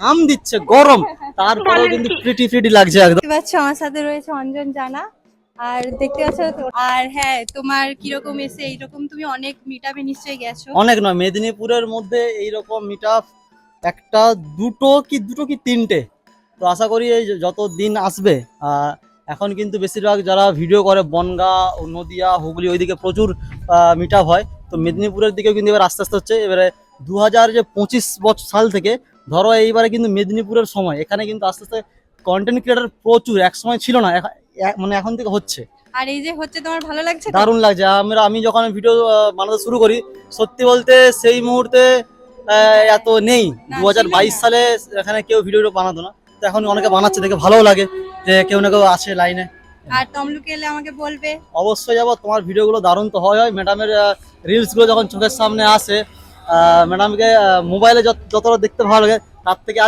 ঘাম দিচ্ছে গরম। তারপরেও কিন্তু প্রিটি প্রিটি লাগছে একদম। দেখতে আমার সাথে রয়েছে অঞ্জন জানা। আর দেখতে পাচ্ছ আর হ্যাঁ তোমার কীরকম এসে এইরকম তুমি অনেক মিটাবে নিশ্চয়ই গেছো। অনেক নয় মেদিনীপুরের মধ্যে এইরকম মিট একটা দুটো কি দুটো কি তিনটে? তো আশা করি এই যত দিন আসবে আহ, এখন কিন্তু বেশিরভাগ যারা ভিডিও করে বনগা ও নদিয়া হুগলি ওইদিকে প্রচুর মিটাপ হয়। তো মেদিনীপুরের দিকেও কিন্তু এবার আস্তে আস্তে হচ্ছে। এবারে দু হাজার যে পঁচিশ বছর সাল থেকে ধরো এইবারে কিন্তু মেদিনীপুরের সময় এখানে কিন্তু আস্তে আস্তে কন্টেন্ট ক্রিয়েটার প্রচুর এক সময় ছিল না মানে এখন থেকে হচ্ছে। আর এই যে হচ্ছে তোমার ভালো লাগছে দারুণ লাগছে আমরা আমি যখন ভিডিও বানাতে শুরু করি সত্যি বলতে সেই মুহূর্তে এত নেই। দু হাজার বাইশ সালে এখানে কেউ ভিডিও বানাতো না। তো এখন অনেকে বানাচ্ছে দেখে ভালোও লাগে যে কেউ না কেউ আছে লাইনে। আর তমলুকে এলে আমাকে বলবে। অবশ্যই যাব তোমার ভিডিওগুলো দারুণ তো হয় হয়। ম্যাডামের রিলসগুলো যখন চোখের সামনে আসে ম্যাডামকে মোবাইলে যতটা দেখতে ভালো লাগে তার থেকে